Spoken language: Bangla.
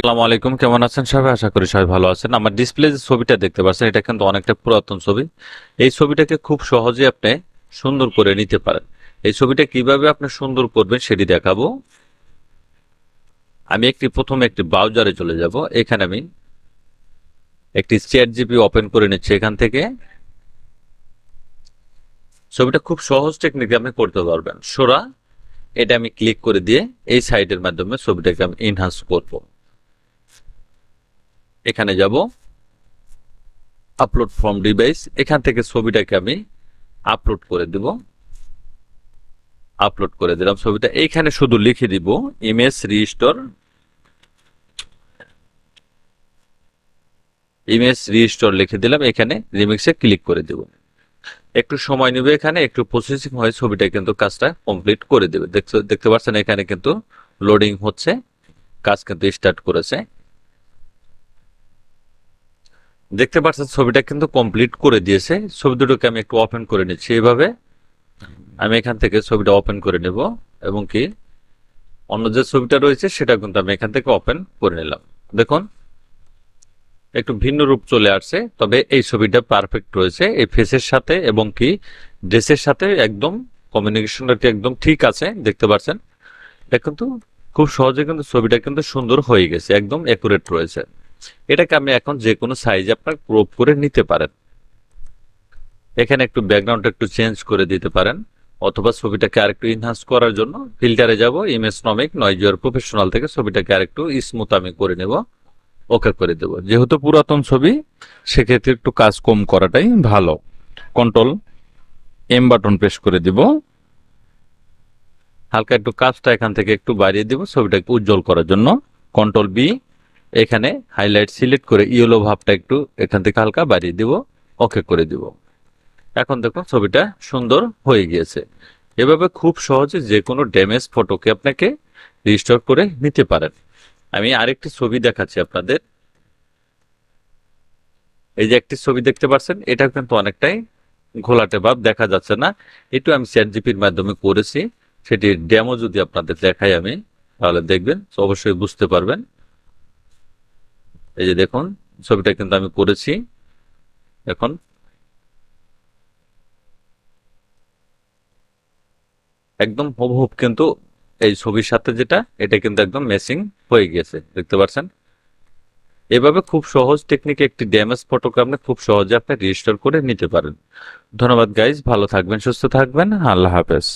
আসসালামু আলাইকুম, কেমন আছেন সবাই? আশা করি সবাই ভালো আছেন। আমার ডিসপ্লে যে ছবিটা দেখতে পাচ্ছেন, এটা কিন্তু অনেকটা পুরাতন ছবি। এই ছবিটাকে খুব সহজে আপনি সুন্দর করে নিতে পারেন। এই ছবিটা কীভাবে আপনি সুন্দর করবেন সেটি দেখাবো। আমি একটি, প্রথমে একটি ব্রাউজারে চলে যাব। এখানে আমি একটি চ্যাট জিপি ওপেন করে নিচ্ছি এখান থেকে। ছবিটা খুব সহজ টেকনিকে আপনি করতে পারবেন। সোরা, এটা আমি ক্লিক করে দিয়ে এই সাইটের মাধ্যমে ছবিটাকে আমি এনহান্স করব। এখানে যাব আপলোড ফ্রম ডিভাইস এখান থেকে ছবিটাকে আমি আপলোড করে দেব। আপলোড করে দিলাম ছবিটা। এইখানে শুধু লিখে দিব ইমেজ রিস্টোর ইমেজ রিস্টোর লিখে দিলাম, এখানে রিমিক্সে ক্লিক করে দেব। একটু সময় নেবে এখানে, একটু প্রসেসিং হয়ে, ছবিটা কিন্তু কাজটা কমপ্লিট করে দেবে। দেখতে পাচ্ছেন এখানে কিন্তু লোডিং হচ্ছে, কাজ কিন্তু স্টার্ট করেছে। দেখতে পাচ্ছেন, ছবিটা কিন্তু কমপ্লিট করে দিয়েছে। ছবি দুটোকে আমি একটু ওপেন করে নিচ্ছি এভাবে। আমি এখান থেকে ছবিটা ওপেন করে নেব এবং কি অন্য যে ছবিটা রয়েছে সেটা কিন্তু আমি এখান থেকে ওপেন করে নিলাম। দেখুন, একটু ভিন্ন রূপ চলে আসছে, তবে এই ছবিটা পারফেক্ট রয়েছে। এই ফেসের সাথে এবং কি ড্রেসের সাথে একদম কমিউনিকেশনটা একদম ঠিক আছে, দেখতে পাচ্ছেন? এটা কিন্তু খুব সহজে কিন্তু ছবিটা কিন্তু সুন্দর হয়ে গেছে, একদম অ্যাকুরেট রয়েছে। এটাকে আপনি এখন যে কোনো সাইজে আপনার ক্রপ করে নিতে পারেন। এখানে একটু ব্যাকগ্রাউন্ডটা একটু চেঞ্জ করে দিতে পারেন, অথবা ছবিটাকে আরেকটু ইনহান্স করার জন্য ফিল্টারে যাব ইমেজ নমিক নয়জিওর প্রফেশনাল থেকে ছবিটাকে আরেকটু স্মুথ আমি করে নেব ওকে করে দেব। যেহেতু পুরাতন ছবি, সেক্ষেত্রে একটু কাজ কম করাটাই ভালো। কন্ট্রোল এম বাটন প্রেস করে দিব। হালকা একটু কাজটা এখান থেকে একটু বাড়িয়ে দিব ছবিটাকে উজ্জ্বল করার জন্য। কন্ট্রোল বি এখানে হাইলাইট সিলেক্ট করে ইয়েলো ভাবটা একটু এখান থেকে হালকা বাড়িয়ে দিব ওকে করে দিব। এখন দেখুন ছবিটা সুন্দর হয়ে গিয়েছে। এভাবে খুব সহজে যে কোনো ড্যামেজ ফটোকে আপনাকে রিস্টোর করে নিতে পারেন। আমি আরেকটি ছবি দেখাচ্ছি আপনাদের। এই যে একটি ছবি দেখতে পাচ্ছেন এটা কিন্তু অনেকটাই ঘোলাটে ভাব দেখা যাচ্ছে না। একটু আমি চ্যাট জিপির মাধ্যমে করেছি। সেটির ডেমো যদি আপনাদের দেখাই আমি, তাহলে দেখবেন অবশ্যই বুঝতে পারবেন। এই যে দেখুন, ছবিটা কিন্তু আমি করেছি। এখন একদম হুবহুব কিন্তু এই ছবির সাথে যেটা, এটা কিন্তু একদম ম্যাচিং হয়ে গেছে, দেখতে পাচ্ছেন? এভাবে খুব সহজ টেকনিকে একটি ড্যামেজ ফটোকে আপনি খুব সহজে আপনি রেজিস্টার করে নিতে পারেন। ধন্যবাদ গাইজ ভালো থাকবেন, সুস্থ থাকবেন, আল্লাহ হাফেজ।